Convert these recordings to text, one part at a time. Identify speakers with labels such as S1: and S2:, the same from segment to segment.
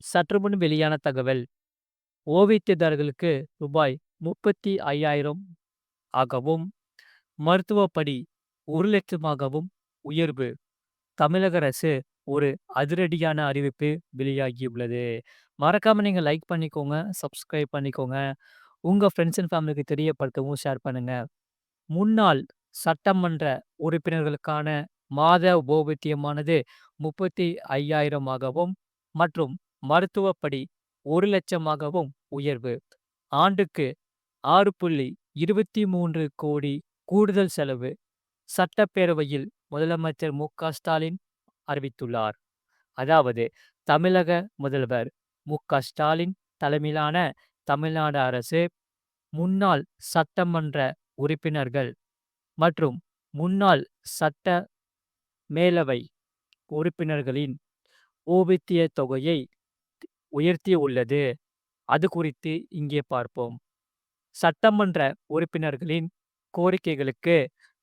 S1: சற்று முன் வெளியான தகவல். ஓவியதாரர்களுக்கு ரூபாய் முப்பத்தி ஐயாயிரம் ஆகவும் மருத்துவப்படி ஒரு லட்சமாகவும் உயர்வு. தமிழக அரசு ஒரு அதிரடியான அறிவிப்பு வெளியாகியுள்ளது. மறக்காமல் நீங்கள் லைக் பண்ணிக்கோங்க சப்ஸ்கிரைப் பண்ணிக்கோங்க. உங்கள் ஃப்ரெண்ட்ஸ் அண்ட் ஃபேமிலிக்கு தெரியப்படுத்தவும் ஷேர் பண்ணுங்கள் முன்னாள் சட்டமன்ற உறுப்பினர்களுக்கான மாத ஓய்வூதியமானது முப்பத்தி ஐயாயிரமாகவும் மற்றும் மருத்துவப்படி ஒரு லட்சமாகவும் உயர்வு. ஆண்டுக்கு ஆறு புள்ளி இருபத்தி மூன்று கோடி கூடுதல் செலவு சட்டப்பேரவையில் முதலமைச்சர் மு க ஸ்டாலின் அறிவித்துள்ளார். அதாவது தமிழக முதல்வர் மு க ஸ்டாலின் தலைமையிலான தமிழ்நாடு அரசு முன்னாள் சட்டமன்ற உறுப்பினர்கள் மற்றும் முன்னாள் சட்ட மேலவை உறுப்பினர்களின் ஓய்வூதிய தொகையை உயர்த்தி உள்ளது. அது குறித்து இங்கே பார்ப்போம். சட்டமன்ற உறுப்பினர்களின் கோரிக்கைகளுக்கு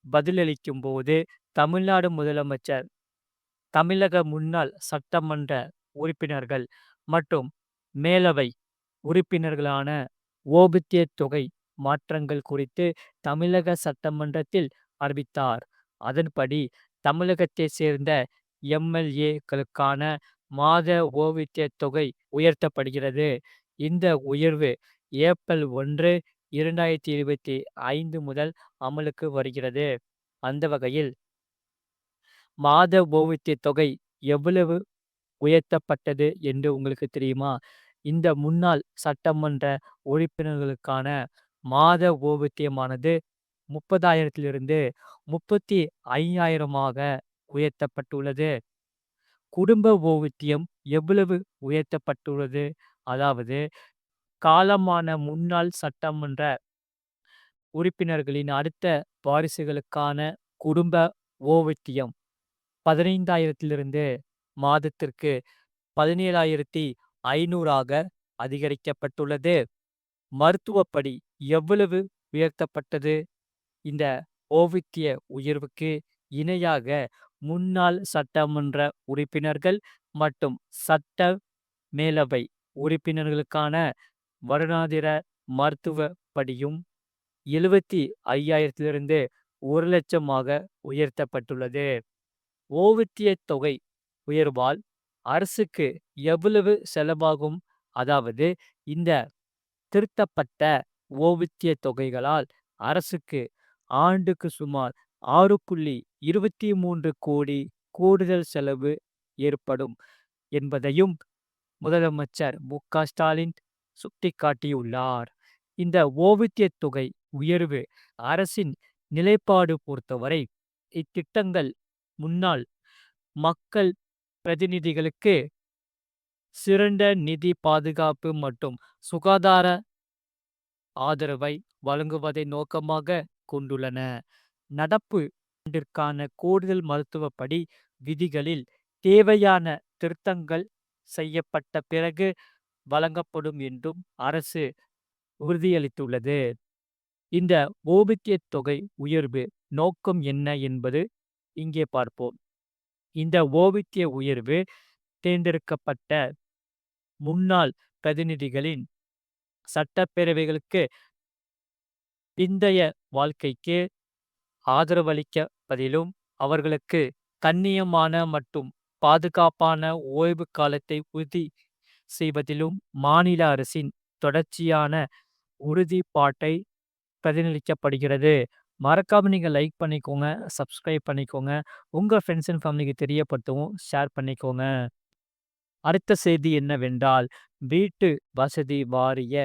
S1: பதிலளிக்கும் போது தமிழ்நாடு முதலமைச்சர் தமிழக முன்னாள் சட்டமன்ற உறுப்பினர்கள் மற்றும் மேலவை உறுப்பினர்களான ஓய்வூதிய தொகை மாற்றங்கள் குறித்து தமிழக சட்டமன்றத்தில் அறிவித்தார். அதன்படி தமிழகத்தை சேர்ந்த எம்எல்ஏக்களுக்கான மாத ஓய்வூதிய தொகை உயர்த்தப்படுகிறது. இந்த உயர்வு ஏப்ரல் ஒன்று இரண்டாயிரத்தி இருபத்தி ஐந்து முதல் அமலுக்கு வருகிறது. அந்த வகையில் மாத ஓய்வூதிய தொகை எவ்வளவு உயர்த்தப்பட்டது என்று உங்களுக்கு தெரியுமா? இந்த முன்னாள் சட்டமன்ற உறுப்பினர்களுக்கான மாத ஓய்வூதியமானது முப்பதாயிரத்திலிருந்து முப்பத்தி ஐயாயிரமாக உயர்த்தப்பட்டுள்ளது. குடும்ப ஓவித்தியம் எவ்வளவு உயர்த்தப்பட்டுள்ளது? அதாவது காலமான முன்னாள் சட்டமன்ற உறுப்பினர்களின் அடுத்த வாரிசுகளுக்கான குடும்ப ஓய்வூதியம் பதினைந்தாயிரத்திலிருந்து மாதத்திற்கு பதினேழாயிரத்தி ஐநூறாக அதிகரிக்கப்பட்டுள்ளது. மருத்துவப்படி எவ்வளவு உயர்த்தப்பட்டது? இந்த ஓவித்திய உயர்வுக்கு இணையாக முன்னாள் சட்டமன்ற உறுப்பினர்கள் மற்றும் சட்ட மேலவை உறுப்பினர்களுக்கான வருடாந்திர மருத்துவ படியும் எழுவத்தி ஐயாயிரத்திலிருந்து ஒரு லட்சமாக உயர்த்தப்பட்டுள்ளது. ஓவித்திய தொகை உயர்வால் அரசுக்கு எவ்வளவு செலவாகும்? அதாவது இந்த திருத்தப்பட்ட ஓவித்திய தொகைகளால் அரசுக்கு ஆண்டுக்கு சுமார் ஆறு புள்ளி இருபத்தி மூன்று கோடி கூடுதல் செலவு ஏற்படும் என்பதையும் முதலமைச்சர் மு. க. ஸ்டாலின் சுட்டிக்காட்டியுள்ளார். இந்த ஓய்வூதிய தொகை உயர்வு அரசின் நிலைப்பாடு பொறுத்தவரை இத்திட்டங்கள் முன்னாள் மக்கள் பிரதிநிதிகளுக்கு சிறந்த நிதி பாதுகாப்பு மற்றும் சுகாதார ஆதரவை வழங்குவதை நோக்கமாக கொண்டுள்ளன. நடப்பு ஆண்டிற்கான கூடுதல் மருத்துவப்படி விதிகளில் தேவையான திருத்தங்கள் செய்யப்பட்ட பிறகு வழங்கப்படும் என்றும் அரசு உறுதியளித்துள்ளது. இந்த ஓபித்திய தொகை உயர்வு நோக்கம் என்ன என்பது இங்கே பார்ப்போம். இந்த ஓபித்திய உயர்வு தேர்ந்தெடுக்கப்பட்ட முன்னாள் பிரதிநிதிகளின் சட்டப்பேரவைகளுக்கு பிந்தைய வாழ்க்கைக்கு ஆதரவளிக்கப்பதிலும் அவர்களுக்கு கண்ணியமான மற்றும் பாதுகாப்பான ஓய்வு காலத்தை உறுதி செய்வதிலும் மாநில அரசின் தொடர்ச்சியான உறுதிப்பாட்டை பிரதிநிதிக்கப்படுகிறது. மறக்காம நீங்கள் லைக் பண்ணிக்கோங்க சப்ஸ்கிரைப் பண்ணிக்கோங்க. உங்கள் ஃப்ரெண்ட்ஸ் அண்ட் ஃபேமிலிக்கு தெரியப்படுத்தவும் ஷேர் பண்ணிக்கோங்க. அடுத்த செய்தி என்னவென்றால் வீட்டு வசதி வாரிய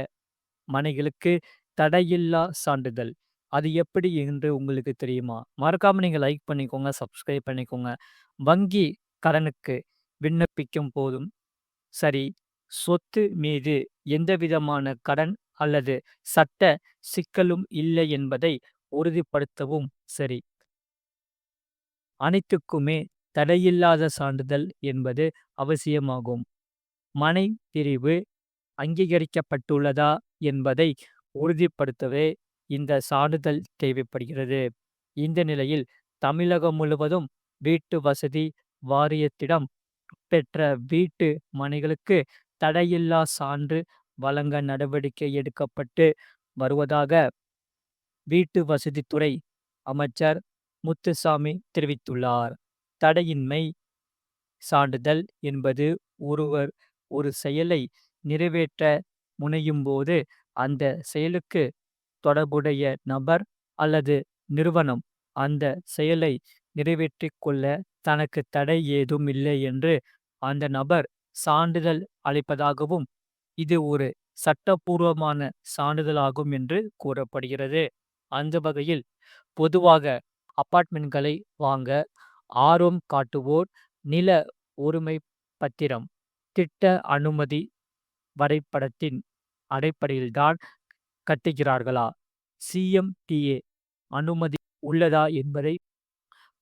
S1: மனைகளுக்கு தடையில்லா சான்றிதழ். அது எப்படி என்று உங்களுக்கு தெரியுமா? மறக்காம நீங்க லைக் பண்ணிக்கோங்க சப்ஸ்கிரைப் பண்ணிக்கோங்க. வங்கி கடனுக்கு விண்ணப்பிக்கும் போதும் சரி சொத்து மீது எந்தவிதமான கடன் அல்லது சட்ட சிக்கலும் இல்லை என்பதை உறுதிப்படுத்தவும் சரி. அனைத்துக்குமே தடையில்லாத சான்றிதழ் என்பது அவசியமாகும். மனை பிரிவு அங்கீகரிக்கப்பட்டுள்ளதா என்பதை உறுதிப்படுத்தவே இந்த சான்றிதழ் தேவைப்படுகிறது இந்த நிலையில் தமிழகம் முழுவதும் வீட்டு வசதி வாரியத்திடம் பெற்ற வீட்டு மனைகளுக்கு தடையில்லா சான்று வழங்க நடவடிக்கை எடுக்கப்பட்டு வருவதாக வீட்டு வசதித்துறை அமைச்சர் முத்துசாமி தெரிவித்துள்ளார். தடையின்மை சான்றிதழ் என்பது ஒருவர் ஒரு செயலை நிறைவேற்ற முனையும் போது அந்த செயலுக்கு தொடர்புடைய நபர் அல்லது நிறுவனம் அந்த செயலை நிறைவேற்றிக் கொள்ள தனக்கு தடை ஏதும் இல்லை என்று அந்த நபர் சான்றிதழ் அளிப்பதாகவும் இது ஒரு சட்டபூர்வமான சான்றிதழாகும் என்று கூறப்படுகிறது. அந்த வகையில் பொதுவாக அப்பார்ட்மெண்ட்களை வாங்க ஆர்வம் காட்டுவோர் நில உரிமை பத்திரம் திட்ட அனுமதி வரைபடத்தின் அடிப்படையில்தான் கட்டுகிறார்களா சிஎம்டிஏ அனுமதி உள்ளதா என்பதை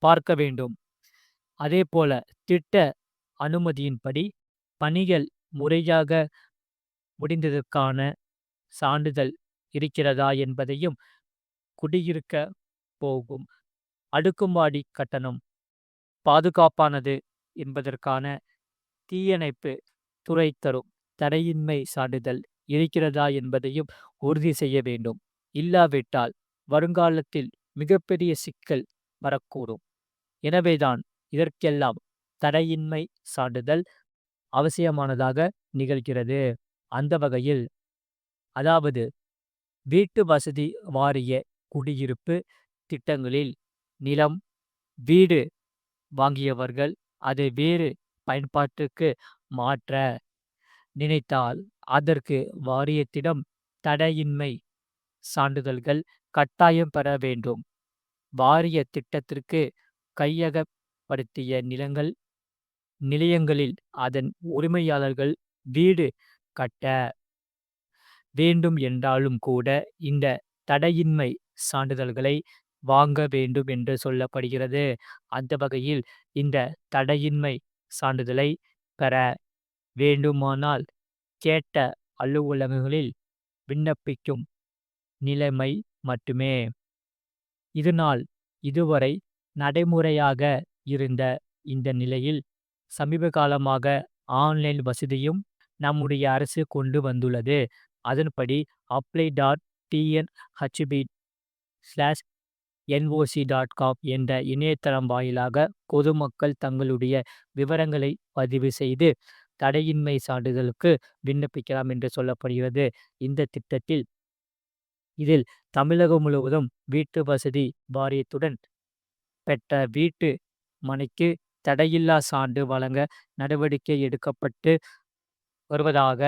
S1: பார்க்க வேண்டும். அதேபோல திட்ட அனுமதியின்படி பணிகள் முறையாக முடிந்ததற்கான சான்றிதழ் இருக்கிறதா என்பதையும் குடியிருக்க போகும் அடுக்குமாடி கட்டணம் பாதுகாப்பானது என்பதற்கான தீயணைப்பு துறை தரும் தடையின்மை சான்றிதழ் இருக்கிறதா என்பதையும் உறுதி செய்ய வேண்டும். இல்லாவிட்டால் வருங்காலத்தில் மிகப்பெரிய சிக்கல் வரக்கூடும். எனவேதான் இதற்கெல்லாம் தடையின்மை சான்றிதழ் அவசியமானதாக நிகழ்கிறது. அந்த வகையில் அதாவது வீட்டு வசதி வாரிய குடியிருப்பு திட்டங்களில் நிலம், வீடு வாங்கியவர்கள் அதை வேறு பயன்பாட்டுக்கு மாற்ற நினைத்தால் அதற்கு வாரியத்திடம் தடையின்மை சான்றிதழ்கள் கட்டாயம் பெற வேண்டும். வாரிய திட்டத்திற்கு கையகப்படுத்திய நிலங்கள் நிலையங்களில் அதன் உரிமையாளர்கள் வீடு கட்ட வேண்டும் என்றாலும் கூட இந்த தடையின்மை சான்றிதழ்களை வாங்க வேண்டும் என்று சொல்லப்படுகிறது. அந்த வகையில் இந்த தடையின்மை சான்றிதழை பெற வேண்டுமானால் கேட்ட அலுவலகங்களில் விண்ணப்பிக்கும் நிலைமை மட்டுமே. இதனால் இதுவரை நடைமுறையாக இருந்த இந்த நிலையில் சமீபகாலமாக ஆன்லைன் வசதியும் நம்முடைய அரசு கொண்டு வந்துள்ளது. அதன்படி apply dot TNHB slash NOC dot com என்ற இணையதளம் வாயிலாக பொதுமக்கள் தங்களுடைய விவரங்களை பதிவு செய்து தடையின்மை சான்றிதழுக்கு விண்ணப்பிக்கலாம் என்று சொல்லப்படுகிறது. இந்த திட்டத்தில் இதில் தமிழகம் முழுவதும் வீட்டு வசதி வாரியத்துடன் பெற்ற வீட்டு மனைக்கு தடையில்லா சான்று வழங்க நடவடிக்கை எடுக்கப்பட்டு வருவதாக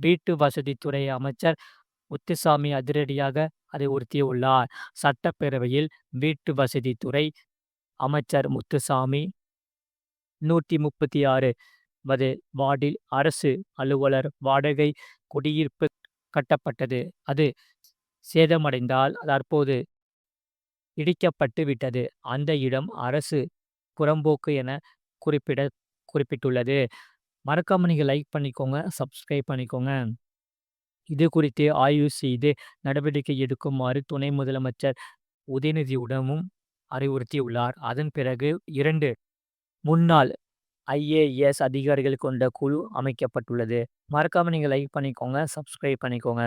S1: வீட்டு வசதித்துறை அமைச்சர் முத்துசாமி அதிரடியாக அறிவுறுத்தியுள்ளார். சட்டப்பேரவையில் வீட்டு வசதித்துறை அமைச்சர் முத்துசாமி நூற்றி முப்பத்தி ஆறு வது வார்டில் அரசு அலுவலர் வாடகை குடியிருப்பு கட்டப்பட்டது. அது சேதமடைந்தால் தற்போது இடிக்கப்பட்டு விட்டது. அந்த இடம் அரசு புறம்போக்கு என குறிப்பிட குறிப்பிட்டுள்ளது. மறக்காம நீங்கள் லைக் பண்ணிக்கோங்க. சப்ஸ்கிரைப் பண்ணிக்கோங்க. இது குறித்து ஆய்வு செய்து நடவடிக்கை எடுக்குமாறு துணை முதலமைச்சர் உதயநிதியுடனும் அறிவுறுத்தியுள்ளார். அதன் பிறகு இரண்டு முன்னாள் ஐஏஎஸ் அதிகாரிகள் கொண்ட குழு அமைக்கப்பட்டுள்ளது. மறக்காம நீங்கள் லைக் பண்ணிக்கோங்க. சப்ஸ்கிரைப் பண்ணிக்கோங்க.